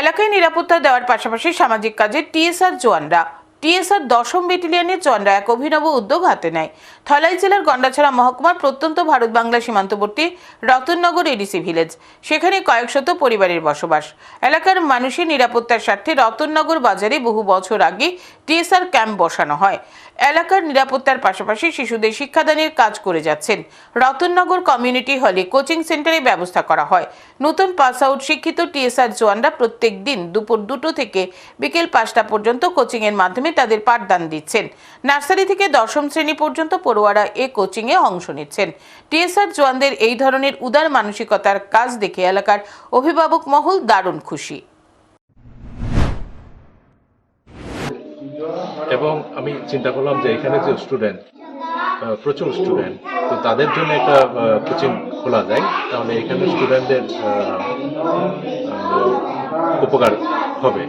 এলাকায় নিরাপত্তা দেওয়ার পাশাপাশি সামাজিক কাজে টিএসআর জওয়ানরা টিএসআর দশম ব্যাটালিয়নের জওয়ানরা এক অভিনব উদ্যোগ হাতে নেয়। ধলাই জেলার গন্ডাছড়া মহকুমার প্রত্যন্ত ভারত বাংলা সীমান্তবর্তী রতননগর এডিসি ভিলেজ। সেখানে কয়েকশত পরিবারের বসবাস। এলাকার মানুষের নিরাপত্তার স্বার্থে রতননগর বাজারে বহু বছর আগে টিএসআর ক্যাম্প বসানো হয়। এলাকার নিরাপত্তার পাশাপাশি শিশুদের শিক্ষাদানের কাজ করে যাচ্ছেন। রতননগর কমিউনিটি হলে কোচিং সেন্টারে ব্যবস্থা করা হয়। নতুন পাস আউট শিক্ষিত টিএসআর জওয়ানরা প্রত্যেক দিন দুপুর দুটো থেকে বিকেল পাঁচটা পর্যন্ত কোচিংয়ের এর মাধ্যমে তাদের পাঠদান দিচ্ছেন। নার্সারি থেকে দশম শ্রেণি পর্যন্ত পড়ুয়ারা এ কোচিং এ অংশ নিচ্ছেন। টিএসআর জওয়ানদের এই ধরনের উদার মানসিকতার কাজ দেখে এলাকার অভিভাবক মহল দারুণ খুশি। এবং আমি চিন্তা করলাম যে এখানে যে স্টুডেন্ট প্রচুর স্টুডেন্ট, তো তাদের জন্য একটা কোচিং খোলা যায়। তাহলে এখানে স্টুডেন্টদের উপকার হবে।